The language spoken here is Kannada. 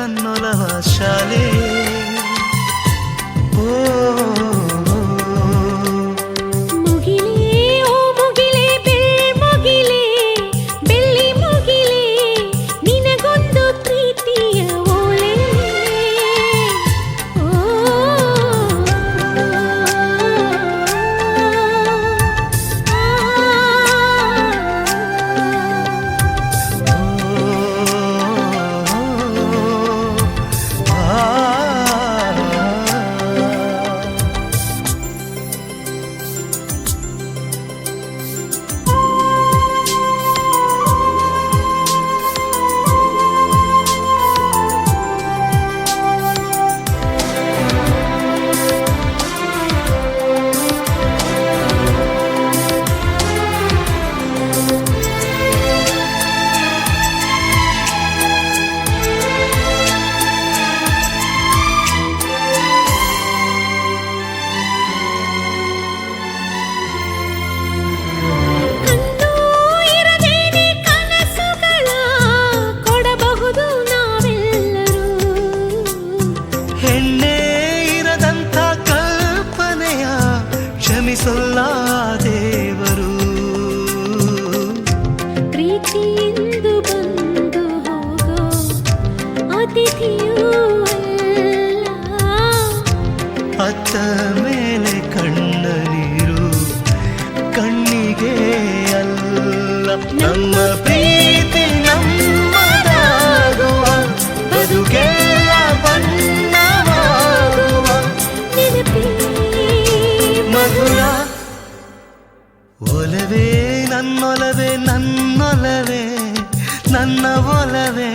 ನನ್ನೊಲವ ಶಾಲೆ ಓ ಕ್ಷಮಿಸಲ್ಲ ದೇವರು. ಪ್ರೀತಿಯಿಂದ ಬಂದು ಹೋಗೋ ಅತಿಥಿಯೂ ಅತ್ತ ಮೇಲೆ ಕಣ್ಣ ನೀರು ಕಣ್ಣಿಗೆ ಅಲ್ಲ. ನಮ್ಮ ನನ್ನೊಲವೇ ನನ್ನೊಲವೇ ನನ್ನ ಒಲವೇ